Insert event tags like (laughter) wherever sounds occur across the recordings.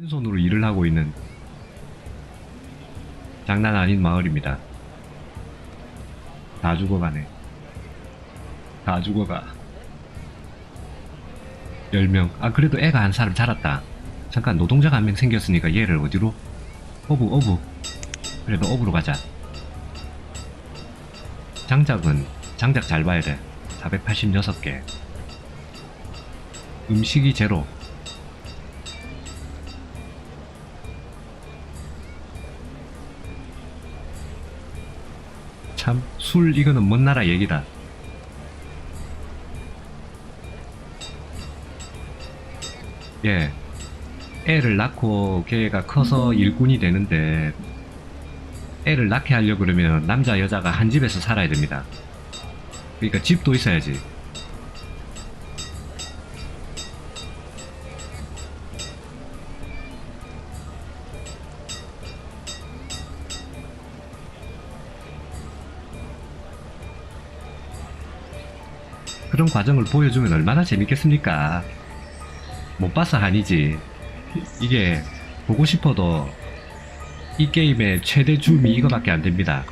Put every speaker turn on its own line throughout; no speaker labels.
왼손으로 일을 하고 있는 장난 아닌 마을입니다. 다 죽어가네. 다 죽어가. 10명. 아, 그래도 애가 한 사람 자랐다. 잠깐 노동자가 한 명 생겼으니까 얘를 어디로? 어부, 어부. 그래도 어부로 가자. 장작은, 장작 잘 봐야 돼. 486개. 음식이 제로. 참, 술, 이거는 먼 나라 얘기다. 예. 애를 낳고 걔가 커서 일꾼이 되는데, 애를 낳게 하려고 그러면 남자, 여자가 한 집에서 살아야 됩니다. 그러니까 집도 있어야지. 그런 과정을 보여주면 얼마나 재밌겠습니까? 못 봐서 아니지. 이게 보고 싶어도 이 게임의 최대 줌이 이거밖에 안 됩니다.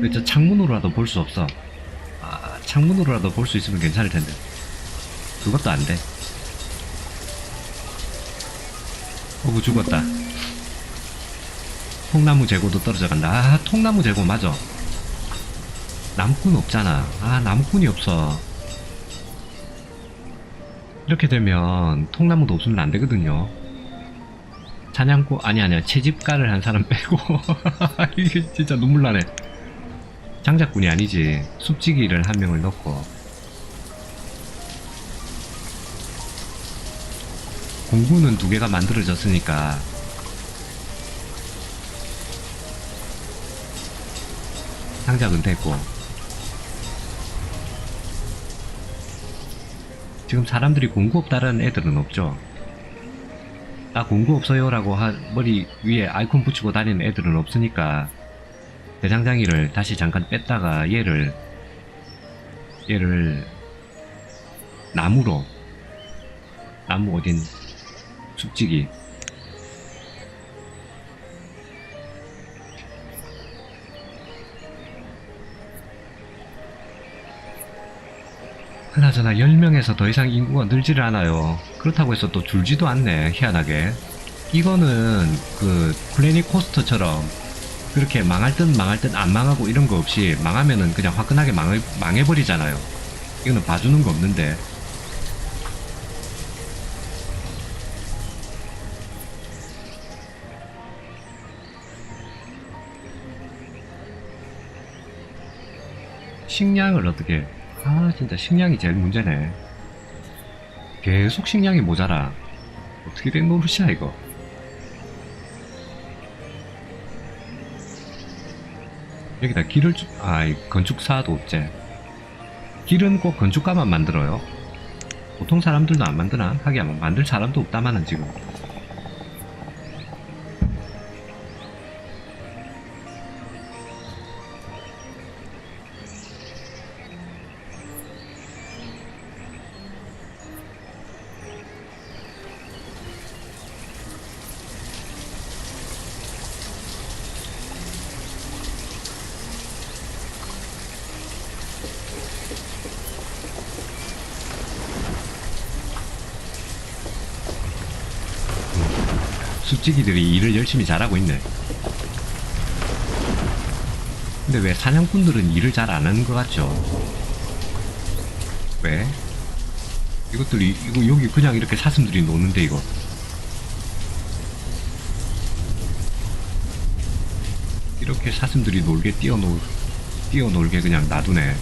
그래서 창문으로라도 볼 수 없어. 아, 창문으로라도 볼 수 있으면 괜찮을 텐데. 그것도 안 돼. 어구 죽었다. 통나무 재고도 떨어져 간다. 아, 통나무 재고 맞아. 나무꾼 없잖아. 아, 나무꾼이 없어. 이렇게 되면 통나무도 없으면 안 되거든요. 사냥꾼 아니 아니야. 채집가를 한 사람 빼고. (laughs) 이게 진짜 눈물 나네. 장작꾼이 아니지. 숲지기를 한 명을 넣고. 공구는 두 개가 만들어졌으니까. 장작은 됐고 지금 사람들이 공구 없다는 애들은 없죠. 나 공구 없어요라고 하, 머리 위에 아이콘 붙이고 다니는 애들은 없으니까 대장장이를 다시 잠깐 뺐다가 얘를 얘를 나무로 나무 어딘 숲지기 그나저나 10명에서 더 이상 인구가 늘지를 않아요. 그렇다고 해서 또 줄지도 않네, 희한하게. 이거는 그 플래닛 코스터처럼 그렇게 망할 듯 망할 듯 안 망하고 이런 거 없이 망하면은 그냥 화끈하게 망해, 망해버리잖아요. 이거는 봐주는 거 없는데. 식량을 어떻게 아 진짜 식량이 제일 문제네. 계속 식량이 모자라. 어떻게 된 노릇이야 이거? 여기다 길을 주... 아이 건축사도 없제 길은 꼭 건축가만 만들어요? 보통 사람들도 안 만드나? 하기야 뭐 만들 사람도 없다마는 지금 숲지기들이 일을 열심히 잘하고 있네. 근데 왜 사냥꾼들은 일을 잘 안 하는 것 같죠? 왜? 이것들이, 이거 여기 그냥 이렇게 사슴들이 노는데, 이거. 이렇게 사슴들이 놀게 뛰어놀, 뛰어놀게 그냥 놔두네.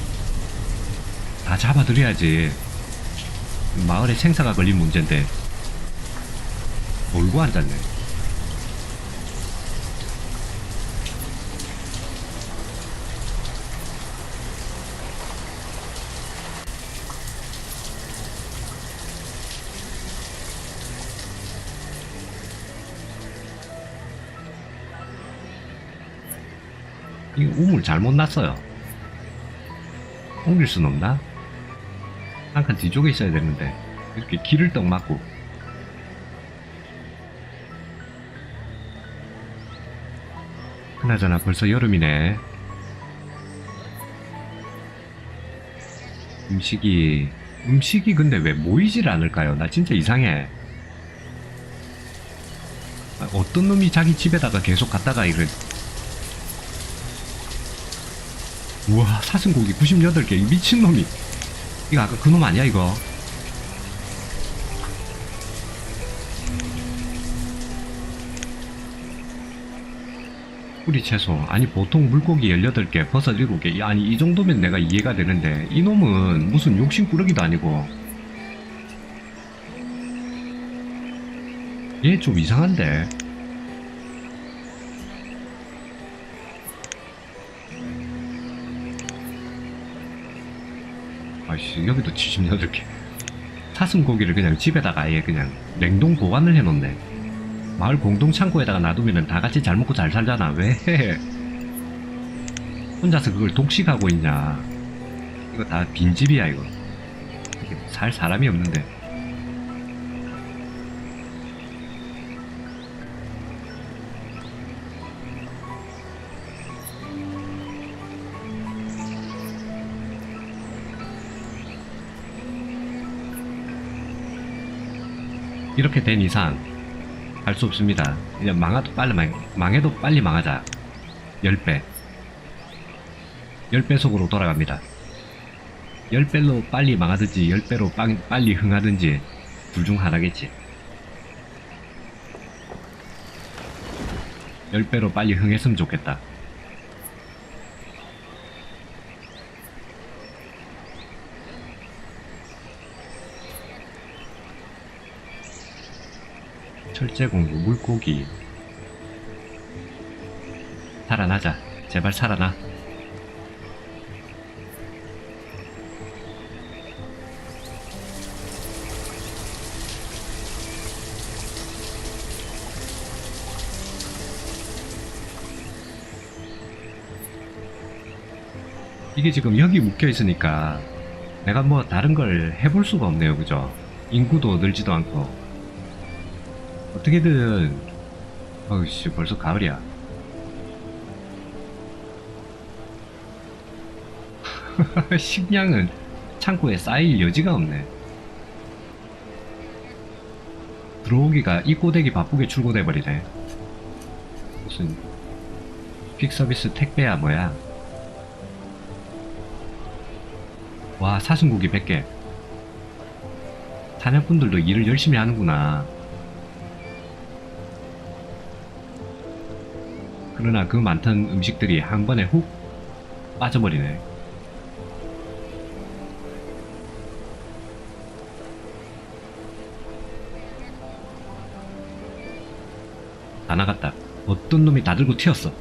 다 잡아들여야지. 마을에 생사가 걸린 문제인데, 놀고 앉았네. 이 우물 잘못 났어요. 옮길 순 없나? 잠깐 뒤쪽에 있어야 되는데 이렇게 길을 떡 맞고 그나저나 벌써 여름이네 음식이 음식이 근데 왜 모이질 않을까요? 나 진짜 이상해 어떤 놈이 자기 집에다가 계속 갔다가 이래 우와 사슴고기 98개. 이 미친놈이. 이거 아까 그놈 아니야 이거? 뿌리 채소 아니 보통 물고기 18개 버섯 7개. 아니 이 정도면 내가 이해가 되는데 이놈은 무슨 욕심 꾸러기도 아니고. 얘 좀 이상한데 아이씨 여기도 78개. 사슴고기를 그냥 집에다가 아예 그냥 냉동 보관을 해놓네. 마을 공동 창고에다가 놔두면 다 같이 잘 먹고 잘 살잖아. 왜? 혼자서 그걸 독식하고 있냐? 이거 다 빈집이야 이거. 살 사람이 없는데 이렇게 된 이상 할수 없습니다. 그냥 망해도 빨리 망, 망해도 빨리 망하자. 10배. 10배 속으로 돌아갑니다. 10배로 빨리 망하든지 10배로 빵, 빨리 흥하든지 둘 중 하나겠지. 10배로 빨리 흥했으면 좋겠다. 철제공주 물고기. 살아나자. 제발 살아나. 이게 지금 여기 묶여 있으니까 내가 뭐 다른 걸 해볼 수가 없네요. 그죠? 인구도 늘지도 않고 어떻게든 어우씨 벌써 가을이야. (laughs) 식량은 창고에 쌓일 여지가 없네. 들어오기가 이 꼬대기 바쁘게 출고돼 버리네. 무슨 퀵서비스 택배야 뭐야? 와 사슴고기 100개. 사냥꾼들도 일을 열심히 하는구나 그러나 그 많던 음식들이 한 번에 훅 빠져버리네. 다 나갔다. 어떤 놈이 다 들고 튀었어.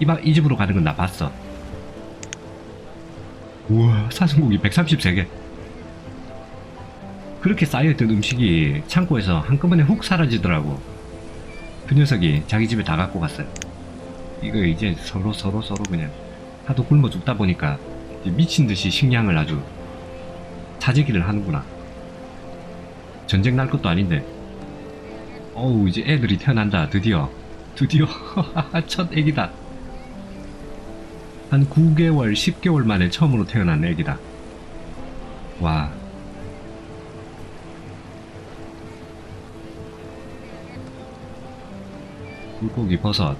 이, 방, 이 집으로 가는 건 나 봤어. 우와, 사슴고기 133개. 그렇게 쌓여있던 음식이 창고에서 한꺼번에 훅 사라지더라고. 그 녀석이 자기 집에 다 갖고 갔어요. 이거 이제 서로 서로 서로 그냥 하도 굶어 죽다 보니까 미친 듯이 식량을 아주 차지기를 하는구나. 전쟁 날 것도 아닌데. 어우 이제 애들이 태어난다 드디어 드디어 (laughs) 첫 애기다. 한 9개월 10개월 만에 처음으로 태어난 애기다. 와. 물고기 버섯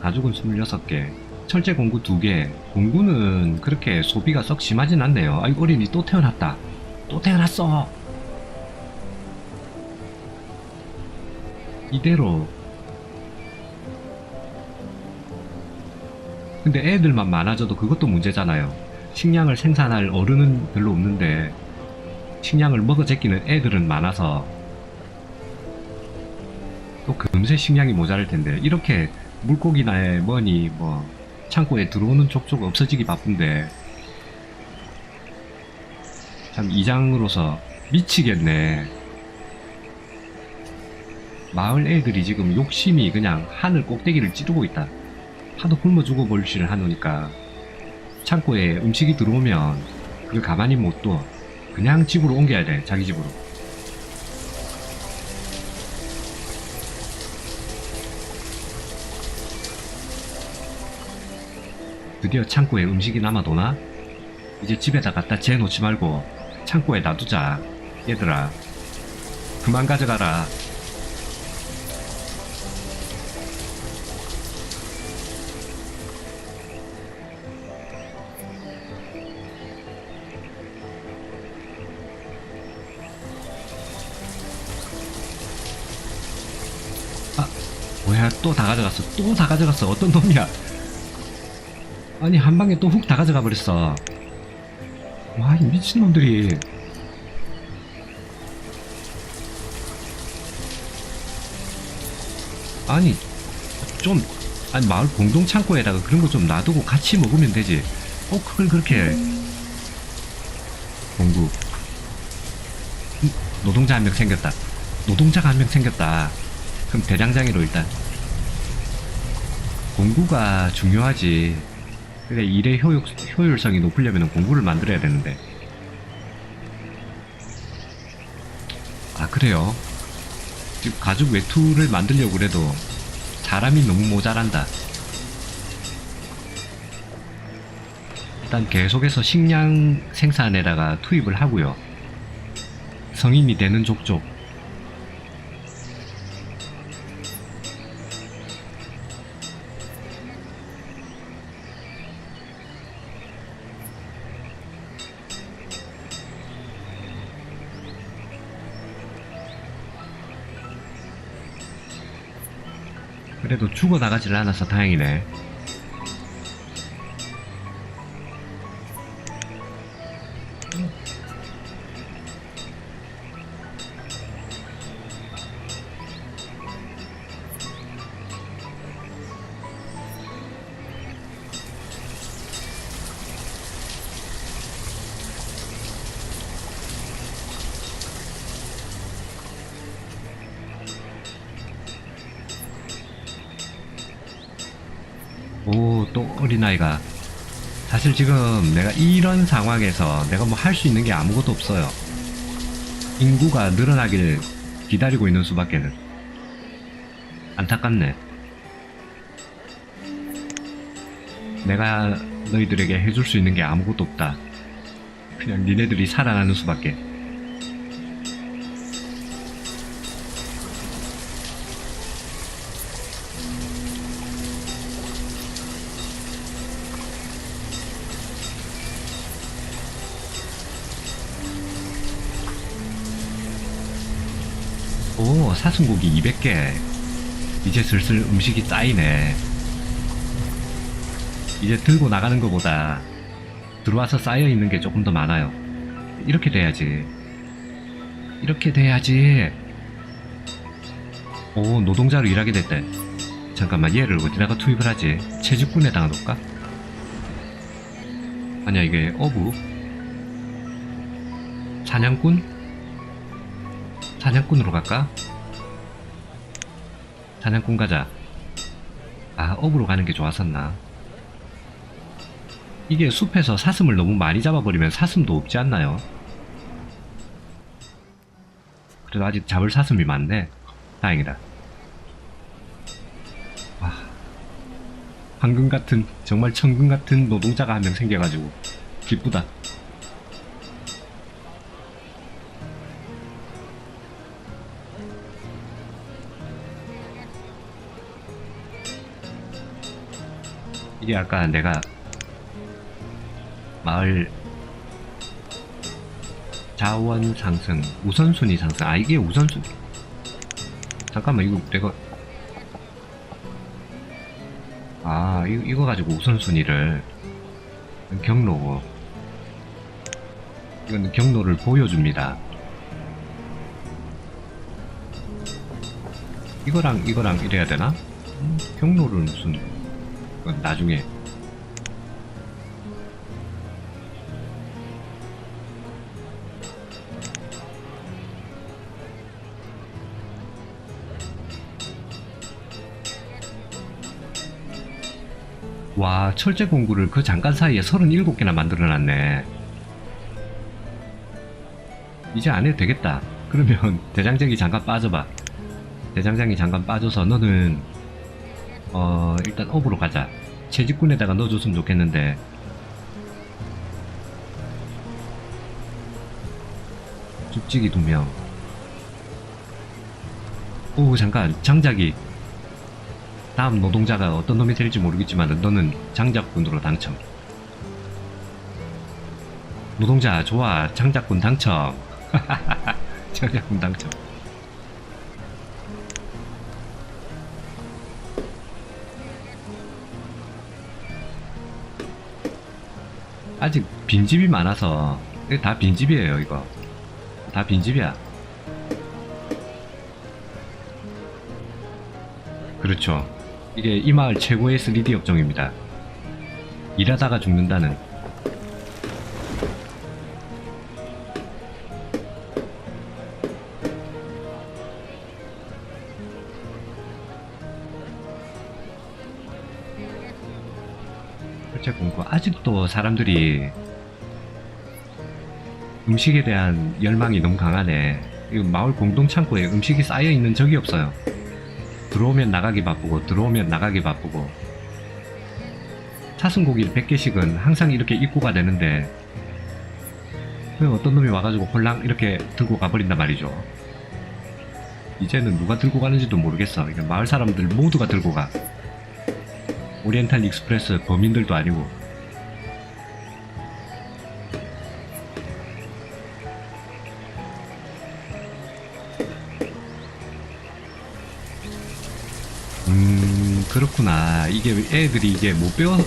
가죽은 26개, 철제 공구 2개. 공구는 그렇게 소비가 썩 심하진 않네요. 아이 어린이 또 태어났다. 또 태어났어. 이대로. 근데 애들만 많아져도 그것도 문제잖아요. 식량을 생산할 어른은 별로 없는데 식량을 먹어 제끼는 애들은 많아서 또 금세 식량이 모자랄 텐데 이렇게 물고기나 뭐니 뭐 창고에 들어오는 족족 없어지기 바쁜데. 참 이장으로서 미치겠네. 마을 애들이 지금 욕심이 그냥 하늘 꼭대기를 찌르고 있다. 하도 굶어 죽어 볼시를 하노니까 창고에 음식이 들어오면 그걸 가만히 못 둬. 그냥 집으로 옮겨야 돼 자기 집으로 드디어 창고에 음식이 남아도나? 이제 집에다 갖다 재놓지 말고 창고에 놔두자. 얘들아. 그만 가져가라. 아, 뭐야, 또 다 가져갔어. 또 다 가져갔어. 어떤 놈이야? 아니, 한 방에 또 훅 다 가져가 버렸어. 와, 이 미친 놈들이. 아니, 좀, 아니, 마을 공동 창고에다가 그런 거 좀 놔두고 같이 먹으면 되지. 어, 그걸 그렇게. 공구. 음, 노동자 한 명 생겼다. 노동자가 한 명 생겼다. 그럼 대장장이로 일단. 공구가 중요하지. 근데 일의 효율, 효율성이 높으려면 공구를 만들어야 되는데. 아, 그래요? 지금 가죽 외투를 만들려고 그래도 사람이 너무 모자란다. 일단 계속해서 식량 생산에다가 투입을 하고요. 성인이 되는 족족. 죽어 나가질 않아서 다행이네. 오, 또 어린아이가. 사실 지금 내가 이런 상황에서 내가 뭐 할 수 있는 게 아무것도 없어요. 인구가 늘어나길 기다리고 있는 수밖에는. 안타깝네. 내가 너희들에게 해줄 수 있는 게 아무것도 없다. 그냥 니네들이 살아가는 수밖에. 오, 사슴고기 200개. 이제 슬슬 음식이 쌓이네. 이제 들고 나가는 것보다 들어와서 쌓여 있는 게 조금 더 많아요. 이렇게 돼야지. 이렇게 돼야지. 오, 노동자로 일하게 됐대. 잠깐만, 얘를 어디다가 투입을 하지? 채집꾼에다가 놓을까? 아니야, 이게 어부? 사냥꾼? 사냥꾼으로 갈까? 사냥꾼 가자. 아, 업으로 가는 게 좋았었나? 이게 숲에서 사슴을 너무 많이 잡아버리면 사슴도 없지 않나요? 그래도 아직 잡을 사슴이 많네. 다행이다. 와. 황금 같은, 정말 천금 같은 노동자가 한 명 생겨가지고, 기쁘다. 이게 아까 내가 마을 자원 상승 우선순위 상승. 아 이게 우선순위. 잠깐만 이거 내가 아 이거, 이거 가지고 우선순위를 경로 이건 경로를 보여줍니다. 이거랑 이거랑 이래야 되나? 음, 경로를 무슨 그건 나중에. 와 철제 공구를 그 잠깐 사이에 37개나 만들어놨네. 이제 안 해도 되겠다. 그러면 (laughs) 대장장이 잠깐 빠져봐. 대장장이 잠깐 빠져서 너는 어 일단 업으로 가자. 채집꾼에다가 넣어줬으면 좋겠는데. 쭉지기 두명. 오 잠깐. 장작이. 다음 노동자가 어떤 놈이 될지 모르겠지만 너는 장작꾼으로 당첨. 노동자 좋아. 장작꾼 당첨. (laughs) 장작꾼 당첨 아직 빈집이 많아서. 이거 다 빈집이에요 이거. 다 빈집이야. 그렇죠. 이게 이 마을 최고의 3D 업종입니다. 일하다가 죽는다는 실제 공부 아직도 사람들이 음식에 대한 열망이 너무 강하네. 이 마을 공동 창고에 음식이 쌓여 있는 적이 없어요. 들어오면 나가기 바쁘고 들어오면 나가기 바쁘고 사슴고기를 100개씩은 항상 이렇게 입고가 되는데 그 어떤 놈이 와가지고 홀랑 이렇게 들고 가버린단 말이죠. 이제는 누가 들고 가는지도 모르겠어. 마을 사람들 모두가 들고 가. 오리엔탈 익스프레스 범인들도 아니고. 음 그렇구나. 이게 애들이 이게 못 배워? (laughs)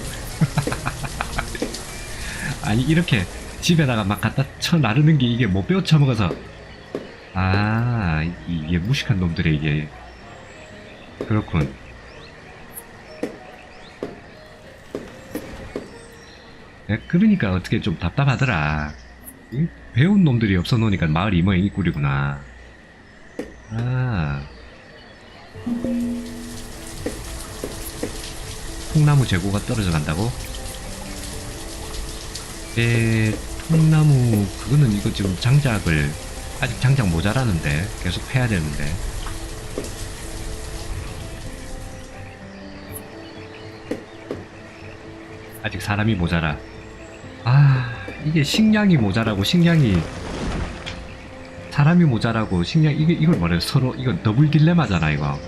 아니 이렇게 집에다가 막 갖다 쳐 나르는 게 이게 못 배워 쳐먹어서. 아 이게 무식한 놈들의 이게. 그렇군 그러니까 어떻게 좀 답답하더라. 이 배운 놈들이 없어 놓으니까 마을이 이 모양 이 꼴이구나. 아. 통나무 재고가 떨어져 간다고? 에, 통나무, 그거는 이거 지금 장작을, 아직 장작 모자라는데, 계속 해야 되는데. 아직 사람이 모자라. 아, 이게 식량이 모자라고 식량이 사람이 모자라고 식량 이게 이걸 뭐래 서로 이거 더블 딜레마잖아 이거.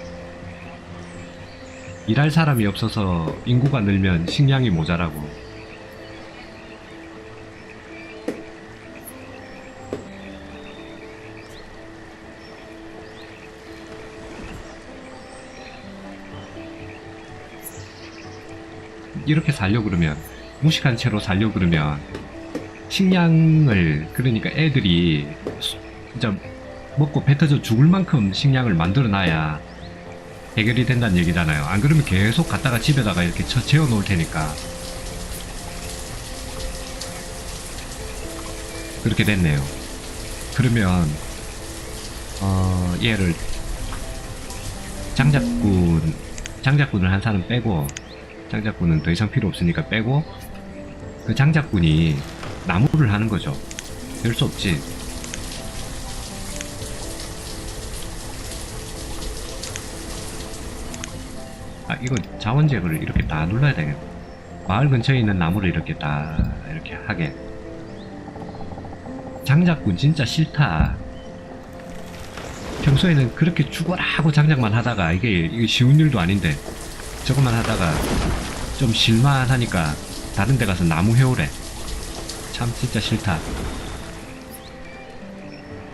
일할 사람이 없어서 인구가 늘면 식량이 모자라고. 이렇게 살려 그러면 무식한 채로 살려 그러면 식량을 그러니까 애들이 수- 진짜 먹고 뱉어져 죽을 만큼 식량을 만들어 놔야 해결이 된다는 얘기잖아요. 안 그러면 계속 갖다가 집에다가 이렇게 쳐 재워 놓을 테니까 그렇게 됐네요. 그러면 어 얘를 장작꾼 장작꾼을 한 사람 빼고 장작꾼은 더 이상 필요 없으니까 빼고 그 장작꾼이 나무를 하는 거죠. 별 수 없지. 아 이거 자원 제거를 이렇게 다 눌러야 되겠네. 마을 근처에 있는 나무를 이렇게 다 이렇게 하게. 장작꾼 진짜 싫다. 평소에는 그렇게 죽어라 하고 장작만 하다가 이게, 이게 쉬운 일도 아닌데 저것만 하다가 좀 실만하니까 다른 데 가서 나무 해오래. 참 진짜 싫다.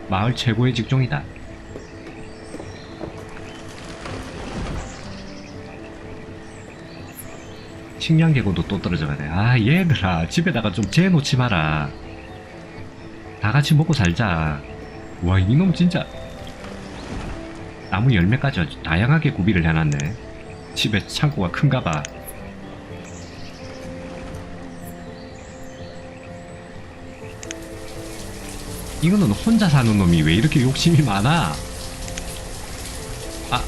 마을 최고의 직종이다. 식량 개고도 또 떨어져가네. 아 얘들아 집에다가 좀 재놓지 마라. 다 같이 먹고 살자. 와 이놈 진짜 나무 열매까지 아주 다양하게 구비를 해놨네. 집에 창고가 큰가 봐. 이거는 혼자 사는 놈이 왜 이렇게 욕심이 많아? 아,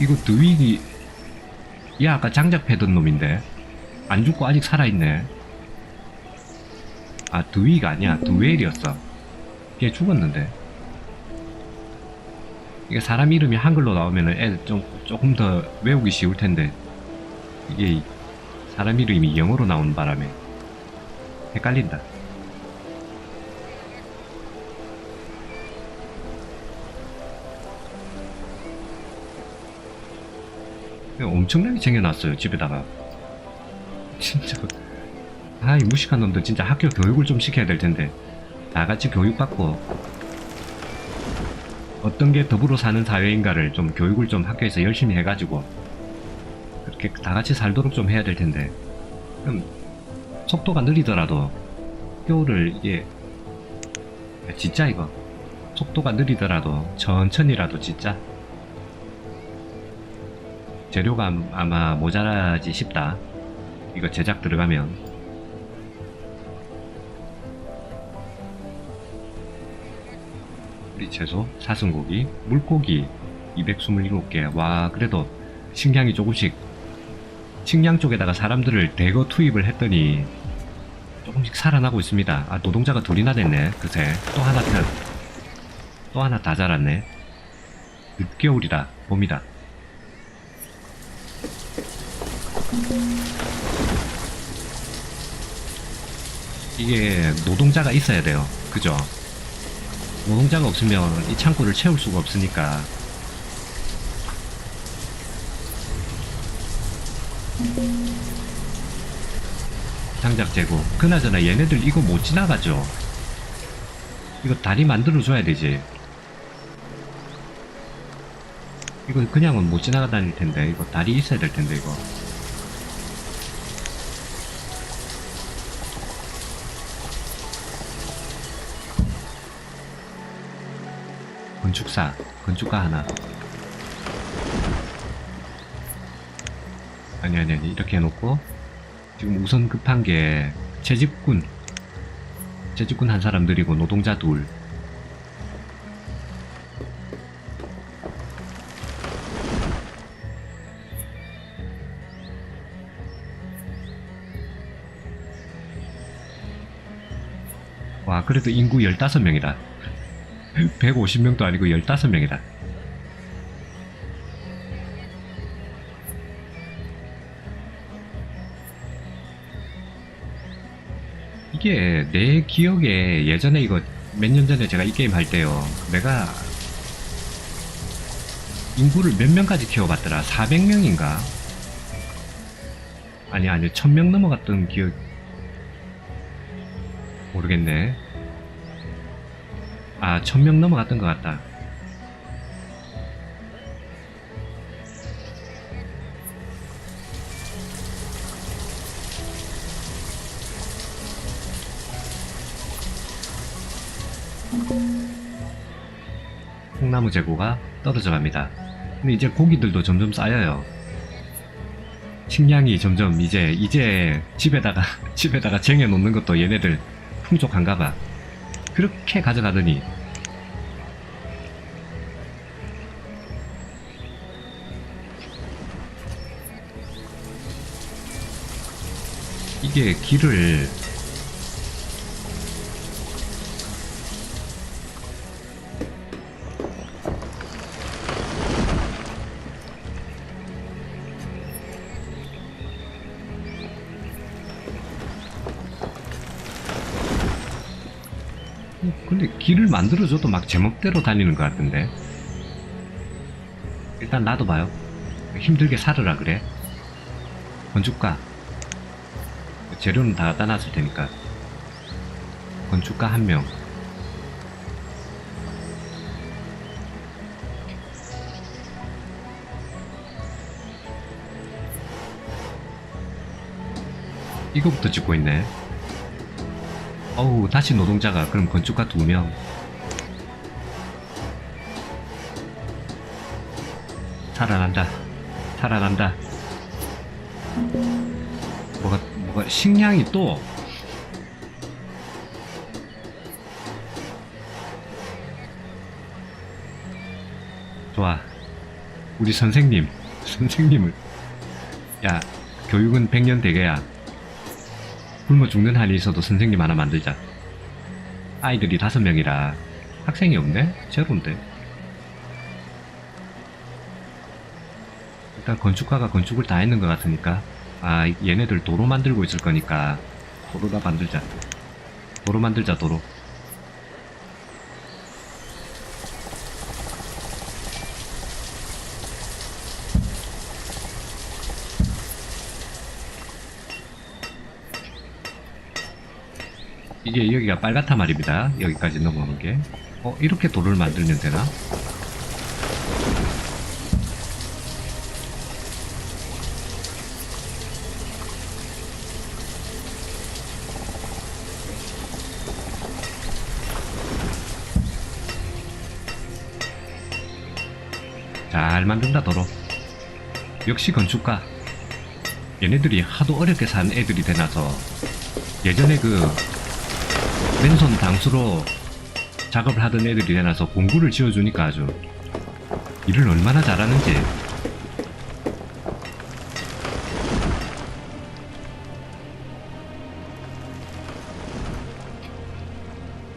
이거 드윅이, 얘 아까 장작 패던 놈인데. 안 죽고 아직 살아있네. 아, 드윅 아니야. 드웰이었어. 걔 죽었는데. 이게 사람 이름이 한글로 나오면은 애 좀, 조금 더 외우기 쉬울 텐데. 이게 사람 이름이 영어로 나오는 바람에 헷갈린다. 엄청나게 챙겨놨어요 집에다가. 진짜. 아이 무식한 놈들 진짜 학교 교육을 좀 시켜야 될 텐데. 다 같이 교육받고. 어떤 게 더불어 사는 사회인가를 좀 교육을 좀 학교에서 열심히 해가지고. 그렇게 다 같이 살도록 좀 해야 될 텐데. 그럼 속도가 느리더라도 학교를 이게 진짜 이거. 속도가 느리더라도 천천히라도 진짜 재료가 아마 모자라지 싶다 이거 제작 들어가면 우리 채소, 사슴고기, 물고기 227개. 와, 그래도 식량이 조금씩 식량 쪽에다가 사람들을 대거 투입을 했더니 조금씩 살아나고 있습니다. 아, 노동자가 둘이나 됐네. 그새 또 하나 더. 또 하나 다 자랐네. 늦겨울이다. 봄이다. 이게 노동자가 있어야 돼요. 그죠? 노동자가 없으면 이 창고를 채울 수가 없으니까. 장작 재고 그나저나 얘네들 이거 못 지나가죠? 이거 다리 만들어 줘야 되지. 이거 그냥은 못 지나가 다닐 텐데. 이거 다리 있어야 될 텐데 이거 건축사 건축가 하나. 아니 아니 아니 이렇게 해놓고 지금 우선 급한 게 채집꾼. 채집꾼 한 사람 들이고 노동자 둘. 와, 그래도 인구 15명이다. 150명도 아니고 15명이다. 이게 내 기억에 예전에 이거 몇 년 전에 제가 이 게임 할 때요. 내가 인구를 몇 명까지 키워봤더라? 400명인가? 아니, 아니, 1000명 넘어갔던 기억, 모르겠네. 아, 1000명 넘어갔던 것 같다. 콩나무 재고가 떨어져 갑니다. 근데 이제 고기들도 점점 쌓여요. 식량이 점점 이제 이제 집에다가 (laughs) 집에다가 쟁여 놓는 것도 얘네들 풍족한가 봐. 그렇게 가져가더니 이게 길을 근데 길을 만들어줘도 막 제멋대로 다니는 것 같은데. 일단 놔둬봐요. 힘들게 살으라 그래. 건축가 재료는 다 갖다 놨을 테니까. 건축가 한 명. 이거부터 짓고 있네. 어우 다시 노동자가 그럼 건축가 두 명. 살아난다. 살아난다 식량이 또 좋아 우리 선생님 (laughs) 선생님을 야 교육은 백년 대계야 굶어 죽는 한이 있어도 선생님 하나 만들자. 아이들이 다섯 명이라 학생이 없네? 제로인데. 일단 건축가가 건축을 다 했는 것 같으니까 아 얘네들 도로 만들고 있을 거니까 도로다 만들자. 도로 만들자 도로. 이게 여기가 빨갛단 말입니다. 여기까지 넘어오는 게. 어, 이렇게 도로를 만들면 되나? 잘 만든다 도로 역시 건축가 얘네들이 하도 어렵게 산 애들이 되나서 예전에 그 맨손 당수로 작업을 하던 애들이 되나서 공구를 지어주니까 아주 일을 얼마나 잘하는지.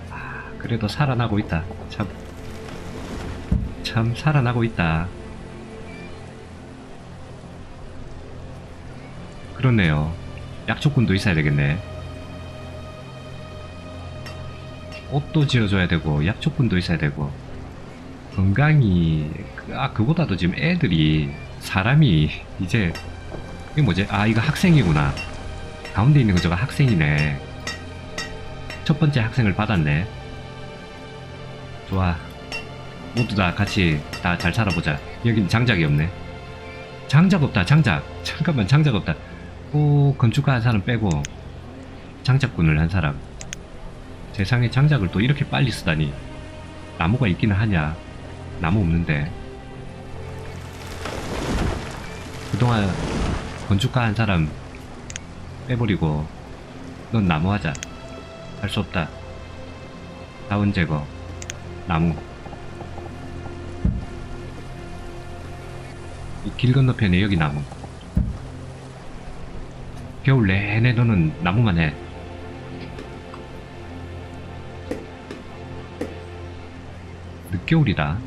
아, 그래도 살아나고 있다. 참 참 살아나고 있다. 그렇네요. 약초꾼도 있어야 되겠네. 옷도 지어줘야 되고 약초꾼도 있어야 되고 건강이 그- 아 그보다도 지금 애들이 사람이 (laughs) 이제 이게 뭐지? 아 이거 학생이구나. 가운데 있는 거 저거 학생이네. 첫 번째 학생을 받았네. 좋아. 모두 다 같이 다 잘 살아보자. 여긴 장작이 없네. 장작 없다, 장작. 잠깐만, 장작 없다. 오, 건축가 한 사람 빼고, 장작꾼을 한 사람. 세상에 장작을 또 이렇게 빨리 쓰다니. 나무가 있기는 하냐. 나무 없는데. 그동안 건축가 한 사람 빼버리고, 넌 나무 하자. 할 수 없다. 다운 제거. 나무. 이길 건너편에 여기 나무. 겨울 내내 너는 나무만 해. 늦겨울이다.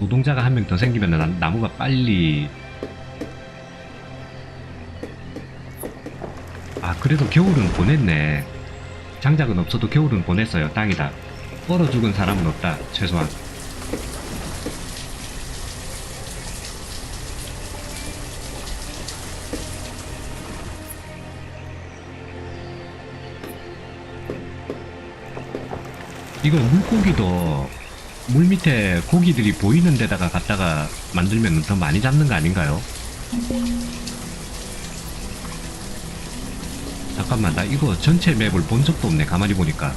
노동자가 한 명 더 생기면 나, 나무가 빨리. 아, 그래도 겨울은 보냈네. 장작은 없어도 겨울은 보냈어요. 땅이다. 얼어 죽은 사람은 없다. 최소한. 이거 물고기도 물 밑에 고기들이 보이는 데다가 갖다가 만들면 더 많이 잡는 거 아닌가요? 잠깐만 나 이거 전체 맵을 본 적도 없네 가만히 보니까.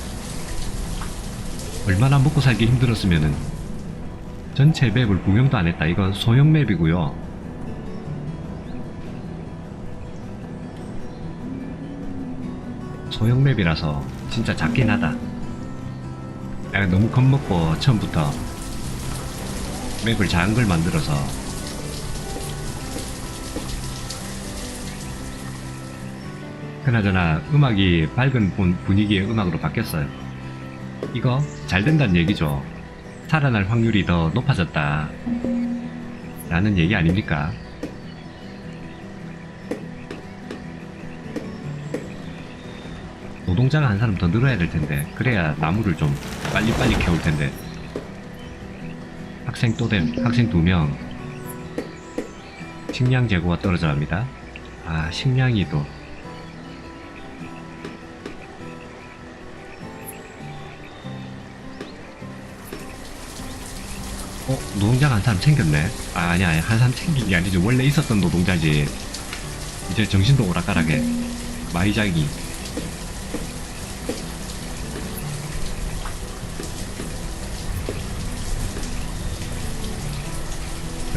얼마나 먹고 살기 힘들었으면은. 전체 맵을 구경도 안 했다. 이건 소형 맵이고요. 소형 맵이라서 진짜 작긴 하다 내가 너무 겁먹고 처음부터 맵을 작은 걸 만들어서 그나저나 음악이 밝은 분- 분위기의 음악으로 바뀌었어요. 이거 잘 된다는 얘기죠. 살아날 확률이 더 높아졌다. 라는 얘기 아닙니까? 노동자가 한 사람 더 늘어야 될 텐데 그래야 나무를 좀 빨리빨리 캐올 텐데. 학생 또댐 학생 두 명. 식량 재고가 떨어져 갑니다. 아 식량이 또. 어? 노동자가 한 사람 챙겼네. 아 아니야 아니야. 한 사람 챙긴 게 아니지. 원래 있었던 노동자지. 이제 정신도 오락가락해. 마이장이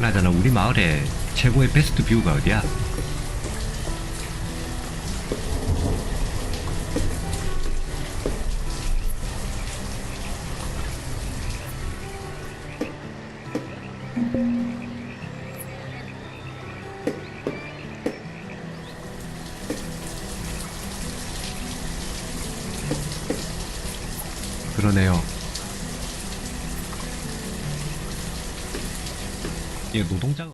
그나저나 우리 마을에 최고의 베스트 뷰가 어디야? 노동자